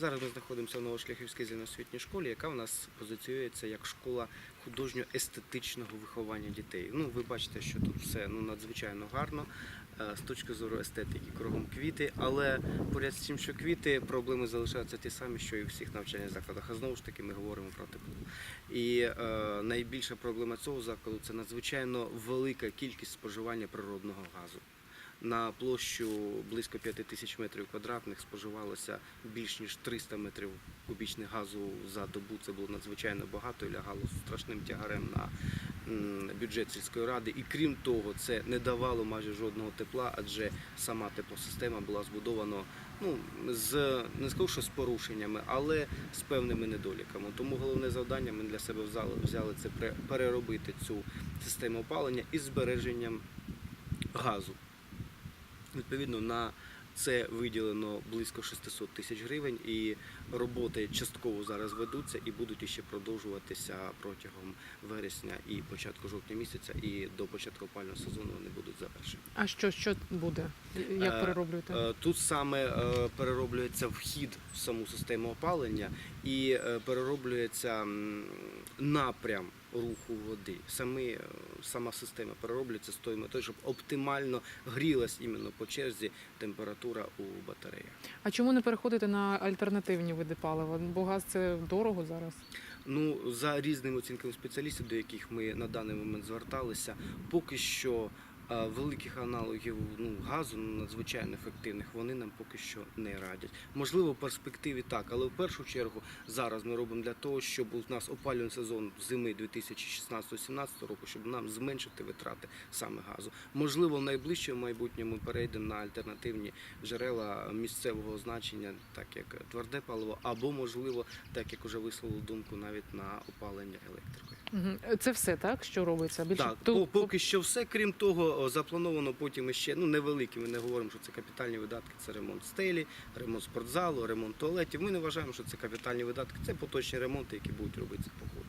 Зараз ми знаходимося в Новошляхівській зеленосвітній школі, яка у нас позиціюється як школа художньо-естетичного виховання дітей. Ну, ви бачите, що тут все ну, надзвичайно гарно е, з точки зору естетики, кругом квіти, але поряд з тим, що квіти, проблеми залишаються ті самі, що і у всіх навчальних закладах. А знову ж таки ми говоримо про тепло. І е, найбільша проблема цього закладу це надзвичайно велика кількість споживання природного газу. На площу близько 5 тисяч метрів квадратних споживалося більш ніж 300 метрів кубічних газу за добу. Це було надзвичайно багато і лягало страшним тягарем на бюджет сільської ради. І крім того, це не давало майже жодного тепла, адже сама теплосистема була збудована ну, з не скажу, що з порушеннями, але з певними недоліками. Тому головне завдання ми для себе взяли, взяли це переробити цю систему опалення із збереженням газу. Відповідно, на це виділено близько 600 тисяч гривень, і роботи частково зараз ведуться і будуть іще продовжуватися протягом вересня і початку жовтня місяця, і до початку опального сезону вони будуть завершені. А що, що буде? Як Е, перероблюєте? Е, Тут саме е, перероблюється вхід в саму систему опалення і перероблюється напрям руху води. Самі, сама система перероблюється з тою метою, щоб оптимально грілась іменно по черзі температура у батареях. А чому не переходити на альтернативні види палива? Бо газ це дорого зараз. Ну, за різними оцінками спеціалістів, до яких ми на даний момент зверталися, поки що великих аналогів ну, газу надзвичайно ефективних вони нам поки що не радять. Можливо, в перспективі так, але в першу чергу зараз ми робимо для того, щоб у нас опалювальний сезон зими 2016-2017 року, щоб нам зменшити витрати саме газу. Можливо, в найближчому майбутньому перейдемо на альтернативні джерела місцевого значення, так як тверде паливо, або можливо, так як уже висловили думку, навіть на опалення електрикою. Це все так, що робиться? Більше Так, поки що все. Крім того, заплановано потім ще ну невеликі. Ми не говоримо, що це капітальні видатки. Це ремонт стелі, ремонт спортзалу, ремонт туалетів. Ми не вважаємо, що це капітальні видатки. Це поточні ремонти, які будуть робитися по ходу.